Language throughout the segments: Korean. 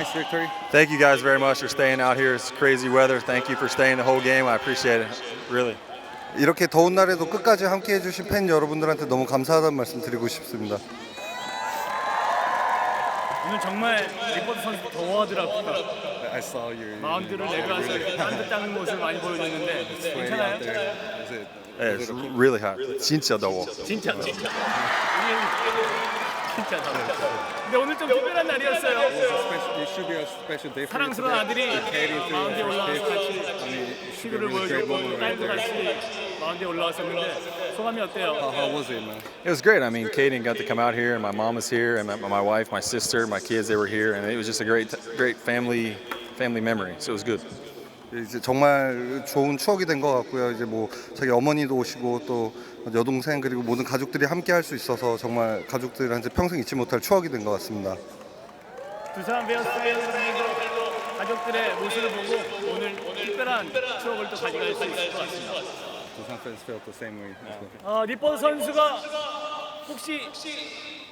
nice victory. Thank you guys very much for staying out here. It's crazy weather. Thank you for staying the whole game. I appreciate it. Really. 이렇게 더운 날에도 끝까지 함께 해주신 팬 여러분들한테 너무 감사하다는 말씀 드리고 싶습니다. 오늘 정말 리포트 선수 더워하더라고요. I saw your 마운드를 내려와서 이렇게 닦는 모습을 많이 보여줬는데 괜찮아요? out there. Is it? Yeah, it's really hot. 진짜 더워. 진짜 진짜. 진짜 더워. 근데 오늘 좀 특별한 날이었어요. Special, it should be a special day for you 사랑스러운 today. 아들이 Heading through 마운드에 the 올라와서 first 같이 pitch. I mean, it should be a 시구를 really great 보여주고 moment right 딸도 there. 같이 마운드에 올라왔었는데 소감이 어때요? How, how was it, man? It was great. I mean, Kaden got to come out here, and my mom was here, and my, my wife, my sister, my kids, they were here, and it was just a great, great family, family memory. So it was good. 이제 정말 좋은 추억이 된 것 같고요. 이제 뭐 자기 어머니도 오시고 또 여동생 그리고 모든 가족들이 함께 할 수 있어서 정말 가족들한테 평생 잊지 못할 추억이 된 것 같습니다. 두산 베어스의 가족들의 모습을 보고 오늘 특별한 추억을 또 가져갈 수 있을 것 같습니다. Busan fans felt the same way. 어, 리퍼 선수가 혹시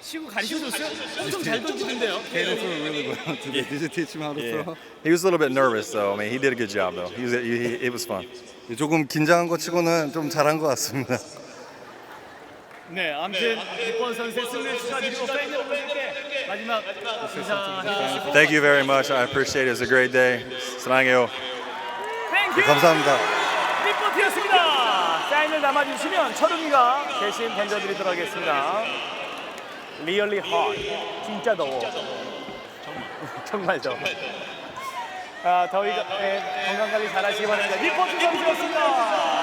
시구 가르쳐줬어요? 엄청 잘 던지는데요. Threw it really well today. Did you teach him how to throw? He was a little bit nervous, though. I mean, he did a good job, though. He was, he, he, it was fun. 조금 긴장한 것 치고는 좀 잘한 것 같습니다. 네, 아무튼 리퍼 선수의 승리를 축하드리고 팬 여러분들께 마지막 인사해 주시고 Thank you very much. I appreciate it. It was a great day. 사랑해요. 땡큐! 감사합니다. 리포트였습니다. 사인을 담아주시면 철웅이가 대신 던져드리도록 하겠습니다. 리얼리 핫. 진짜 더워. 정말, 더워. 아, 더위가 예, 건강 관리 잘 하시기 바랍니다. 리포트 선수였습니다.